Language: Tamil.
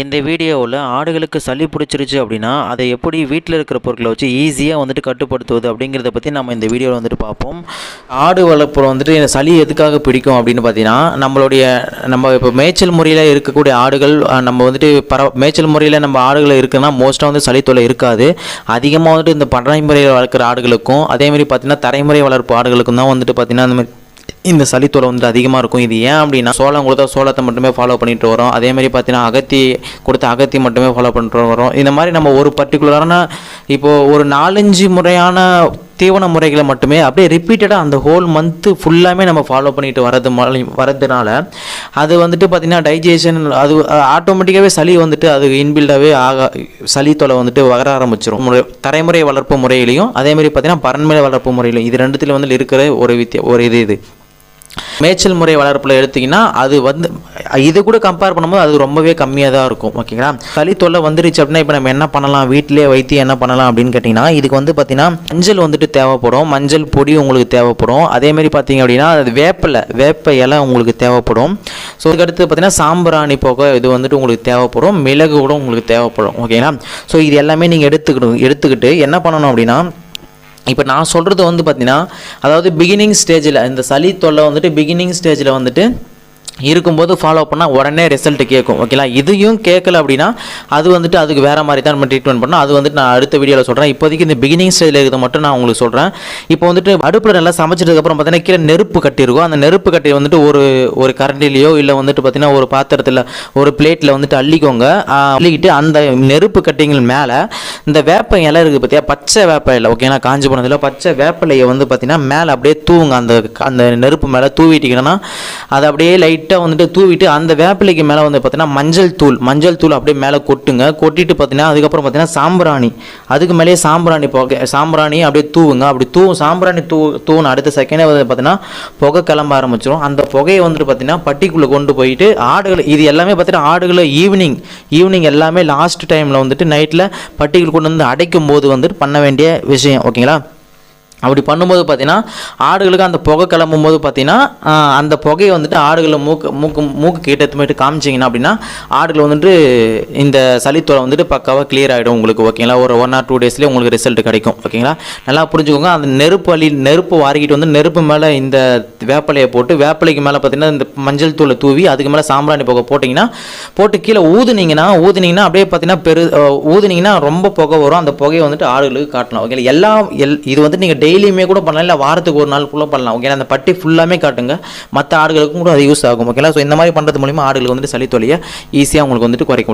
இந்த வீடியோவில் ஆடுகளுக்கு சளி பிடிச்சிருச்சு அப்படின்னா அதை எப்படி வீட்டில் இருக்கிற பொருட்களை வச்சு ஈஸியாக வந்துட்டு கட்டுப்படுத்துவது அப்படிங்கிறத பற்றி நம்ம இந்த வீடியோவில் வந்துட்டு பார்ப்போம். ஆடு வளர்ப்பு வந்துட்டு சளி எதுக்காக பிடிக்கும் அப்படின்னு பார்த்தீங்கன்னா நம்மளுடைய நம்ம இப்போ மேய்ச்சல் முறையில் இருக்கக்கூடிய ஆடுகள் நம்ம வந்துட்டு பர மேய்ச்சல் முறையில் நம்ம ஆடுகள் இருக்குன்னா மோஸ்ட்டாக வந்து சளி தொல்லை இருக்காது. அதிகமாக வந்துட்டு இந்த பண்ணை முறையில் வளர்க்குற ஆடுகளுக்கும் அதேமாதிரி பார்த்தீங்கன்னா தரைமுறை வளர்ப்பு ஆடுகளுக்கும் தான் வந்துட்டு பார்த்தீங்கன்னா அந்த மாதிரி இந்த சளித்தொலை வந்து அதிகமாக இருக்கும். இது ஏன் அப்படின்னா சோளம் கொடுத்தா சோளத்தை மட்டுமே ஃபாலோ பண்ணிட்டு வரோம் அதே மாதிரி பார்த்தீங்கன்னா அகத்தி கொடுத்த அகத்தி மட்டுமே ஃபாலோ பண்ணிட்டு வரோம் இந்த மாதிரி நம்ம ஒரு பர்டிகுலரான இப்போது ஒரு நாலஞ்சு முறையான தீவன முறைகளை மட்டுமே அப்படியே ரிப்பீட்டடாக அந்த ஹோல் மந்த்து ஃபுல்லாமே நம்ம ஃபாலோ பண்ணிட்டு வரது மலை- வரதுனால அது வந்துட்டு பார்த்திங்கன்னா டைஜஷன் அது ஆட்டோமேட்டிக்காகவே சளி வந்துட்டு அது இன்பில்டாகவே ஆக சளி தொலை வந்துட்டு வர ஆரம்பிச்சிடும் தரைமுறை வளர்ப்பு முறையிலையும் அதேமாதிரி பார்த்திங்கன்னா பரன்முறை வளர்ப்பு முறையிலையும் இது ரெண்டுத்தில் வந்து இருக்கிற ஒரு வித்திய ஒரு இது இது. மேய்ச்சல் முறை வளர்ப்பில் எடுத்திங்கன்னா அது வந்து இது கூட கம்பேர் பண்ணும்போது அது ரொம்பவே கம்மியாக தான் இருக்கும். ஓகேங்களா சளி தொல்லை வந்துருச்சு அப்படின்னா இப்போ நம்ம என்ன பண்ணலாம்? வீட்டிலே வைத்து என்ன பண்ணலாம் அப்படின்னு கேட்டிங்கன்னா இதுக்கு வந்து பார்த்திங்கன்னா மஞ்சள் வந்துட்டு தேவைப்படும். மஞ்சள் பொடி உங்களுக்கு தேவைப்படும். அதேமாரி பார்த்தீங்க அப்படின்னா அது வேப்பிலை வேப்ப இலை உங்களுக்கு தேவைப்படும். ஸோ அதுக்கடுத்து பார்த்தீங்கன்னா சாம்பிராணி போக இது வந்துட்டு உங்களுக்கு தேவைப்படும். மிளகு கூட உங்களுக்கு தேவைப்படும். ஓகேங்களா ஸோ இது எல்லாமே நீங்கள் எடுத்துக்கணும் எடுத்துக்கிட்டு என்ன பண்ணணும் அப்படின்னா இப்போ நான் சொல்கிறது வந்து பார்த்தீங்கன்னா அதாவது பிகினிங் ஸ்டேஜில் இந்த சளி தொல்லை வந்துட்டு பிகினிங் ஸ்டேஜில் வந்துட்டு இருக்கும்போது ஃபாலோ பண்ணால் உடனே ரிசல்ட் கேட்கும் ஓகேங்களா இதையும் கேட்கல அப்படின்னா அது வந்துட்டு அதுக்கு வேறு மாதிரி தான் நம்ம ட்ரீட்மெண்ட் பண்ணணும். அது வந்துட்டு நான் அடுத்த வீடியோவில் சொல்கிறேன் இப்போதைக்கு இந்த பிகினிங் ஸ்டேஜில் இருக்கிறத மட்டும் நான் உங்களுக்கு சொல்கிறேன் இப்போ வந்துட்டு அடுப்பில் நல்லா சமைச்சதுக்கப்புறம் பார்த்தீங்கன்னா கீழே நெருப்பு கட்டியிருக்கும் அந்த நெருப்பு கட்டி வந்துட்டு ஒரு ஒரு கரண்டிலேயோ இல்லை வந்துட்டு பார்த்தீங்கன்னா ஒரு பாத்திரத்தில் ஒரு பிளேட்டில் வந்துட்டு அள்ளிக்கோங்க. அள்ளிக்கிட்டு அந்த நெருப்பு கட்டிங்கள் மேலே இந்த வேப்ப இலை இருக்குது பார்த்தியா பச்சை வேப்ப இலை. ஓகேங்களா காஞ்சி போனதில் பச்சை வேப்பிலையை வந்து பார்த்தீங்கன்னா மேலே அப்படியே தூவுங்க. அந்த அந்த நெருப்பு மேலே தூவிட்டிங்கன்னா அதை அப்படியே லைட் லைட்டாக வந்துட்டு தூவிட்டு அந்த வேப்பிலைக்கு மேலே வந்து பார்த்தீங்கன்னா மஞ்சள் தூள் மஞ்சள் தூள் அப்படியே மேலே கொட்டுங்க. கொட்டிட்டு பார்த்தீங்கன்னா அதுக்கப்புறம் பார்த்தீங்கன்னா சாம்பிராணி. அதுக்கு மேலேயே சாம்பிராணி புகை சாம்பிராணி அப்படியே தூவுங்க. அப்படி தூ சாம்பிராணி தூ தூண் அடுத்த செகண்டே வந்து பார்த்தீங்கன்னா புகை கிளம்ப ஆரம்பிச்சிடும் அந்த புகையை வந்துட்டு பார்த்தீங்கன்னா பட்டிக்குள்ளே கொண்டு போயிட்டு ஆடுகள் இது எல்லாமே பார்த்தீங்கன்னா ஆடுகளை ஈவினிங் ஈவினிங் எல்லாமே லாஸ்ட் டைமில் வந்துட்டு நைட்டில் பட்டிக்குள் கொண்டு வந்து அடைக்கும் போது வந்துட்டு பண்ண வேண்டிய விஷயம். ஓகேங்களா அப்படி பண்ணும்போது பார்த்தீங்கன்னா ஆடுகளுக்கு அந்த புகை கிளம்பும் போது பார்த்தீங்கன்னா அந்த புகையை வந்துட்டு ஆடுகளை மூக்கு மூக்கு மூக்கு கிட்ட போயிட்டு காமிச்சிங்கன்னா அப்படின்னா ஆடுகள் வந்துட்டு இந்த சளித்தோலை வந்துட்டு பக்காவாக கிளியர் ஆகிடும் உங்களுக்கு ஓகேங்களா ஒரு ஒன் ஆர் டூ டேஸ்லேயே உங்களுக்கு ரிசல்ட் கிடைக்கும் ஓகேங்களா நல்லா புரிஞ்சுக்கோங்க. அந்த நெருப்பு வலி நெருப்பு வாரிக்கிட்டு வந்து நெருப்பு மேலே இந்த வேப்பலையை போட்டு வேப்பிலைக்கு மேலே பார்த்தீங்கன்னா இந்த மஞ்சள் தூளை தூவி அதுக்கு மேலே சாம்பிராணி புகை போட்டிங்கன்னா போட்டு கீழே ஊதுனீங்கன்னா ஊதுனீங்கன்னா அப்படியே பார்த்தீங்கன்னா பெரு ஊதுனீங்கன்னா ரொம்ப புகை வரும். அந்த புகையை வந்துட்டு ஆடுகளுக்கு காட்டலாம் ஓகேங்களா எல்லா எல் இது வந்துட்டு நீங்கள் டெய்லி டெய்லியுமே கூட பண்ணலாம் இல்லை வாரத்துக்கு ஒரு நாள் ஃபுல்லாக பண்ணலாம். ஓகே அந்த பட்டி ஃபுல்லாமே காட்டுங்க. மற்ற ஆடுகளுக்கும் கூட அது யூஸ் ஆகும் ஓகேங்களா ஸோ இந்த மாதிரி பண்ணுறது மூலிமா ஆடுகளுக்கு வந்துட்டு சளி தொழிலை ஈஸியாக உங்களுக்கு வந்துட்டு குறைக்கும்.